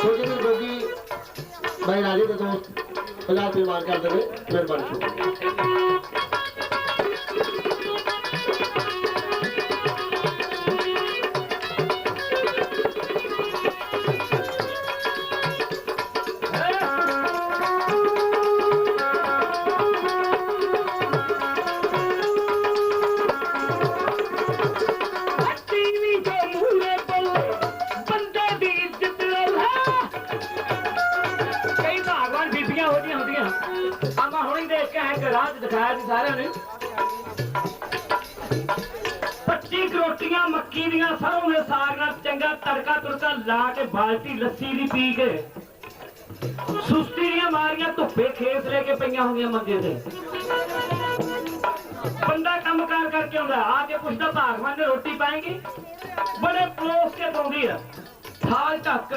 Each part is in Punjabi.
ਛੋਟੇ ਜਿਹੇ ਗੋਗੀ ਭਾਈ ਰਾਜੇ ਦੇ ਦੋਸਤ ਪੰਜਾਬ ਦੀ ਮਾਰ ਕਰ ਦੇਵੇ ਮਿਹਰਬਾਨੀ ਦਿਖਾਇਆ ਸੀ ਸਾਰਿਆਂ ਨੇ। 25 ਰੋਟੀਆਂ ਮੱਕੀ ਦੀਆਂ ਸਰੋਂ ਦੇ ਸਾਗ ਨਾਲ ਚੰਗਾ ਤੜਕਾ ਤੁੜਕਾ ਲਾ ਕੇ ਬਾਲਟੀ ਲੱਸੀ ਦੀ ਪੀ ਕੇ ਸੁਸਤੀ ਦੀਆਂ ਮਾਰੀਆਂ ਧੁੱਪੇ ਖੇਸ ਲੈ ਕੇ ਪਈਆਂ ਹੁੰਦੀਆਂ ਮੰਗੇ ਤੇ। ਬੰਦਾ ਕੰਮ ਕਾਰ ਕਰਕੇ ਆਉਂਦਾ, ਆ ਕੇ ਪੁੱਛਦਾ ਭਾਗਵਾਨ ਨੇ ਰੋਟੀ ਪਾਏਗੀ? ਬੜੇ ਪਲੋਸ ਕੇ ਪਾਉਂਦੀ ਆ। ਥਾਲ ਢੱਕ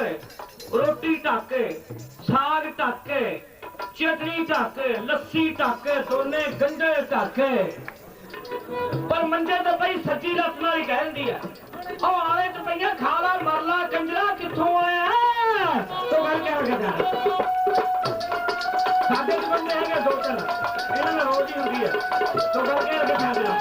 ਰੋਟੀ ਢੱਕ ਸਾਗ ਢੱਕ ਚਟਨੀ ਢੱਕ ਲੱਸੀ ਢੱਕ ਦੋਨੇ ਗੰਡੇ ਢੱਕ ਪਰ ਮੰਡੇ ਤਾਂ ਬਈ ਸੱਚੀ ਰੱਤ ਨਾਲ ਹੀ ਕਹਿੰਦੀ ਆ ਉਹ ਆਲੇ ਤੇ ਪਈਆਂ ਖਾ ਲਾ ਮਰ ਲਾ ਕੰਜਰਾ ਕਿੱਥੋਂ ਆਇਆ ਤੋ ਗੱਲ ਕਿਆ ਕਰਦਾ ਸਾਡੇ ਬੰਦੇ ਹੈਗੇ ਦੋ ਤਿੰਨ, ਇਹਨਾਂ ਨਾਲ ਰੋਜ਼ ਹੀ ਹੁੰਦੀ ਹੈ ਤੋ ਗੱਲ ਕਿਆ ਕਰਦਾ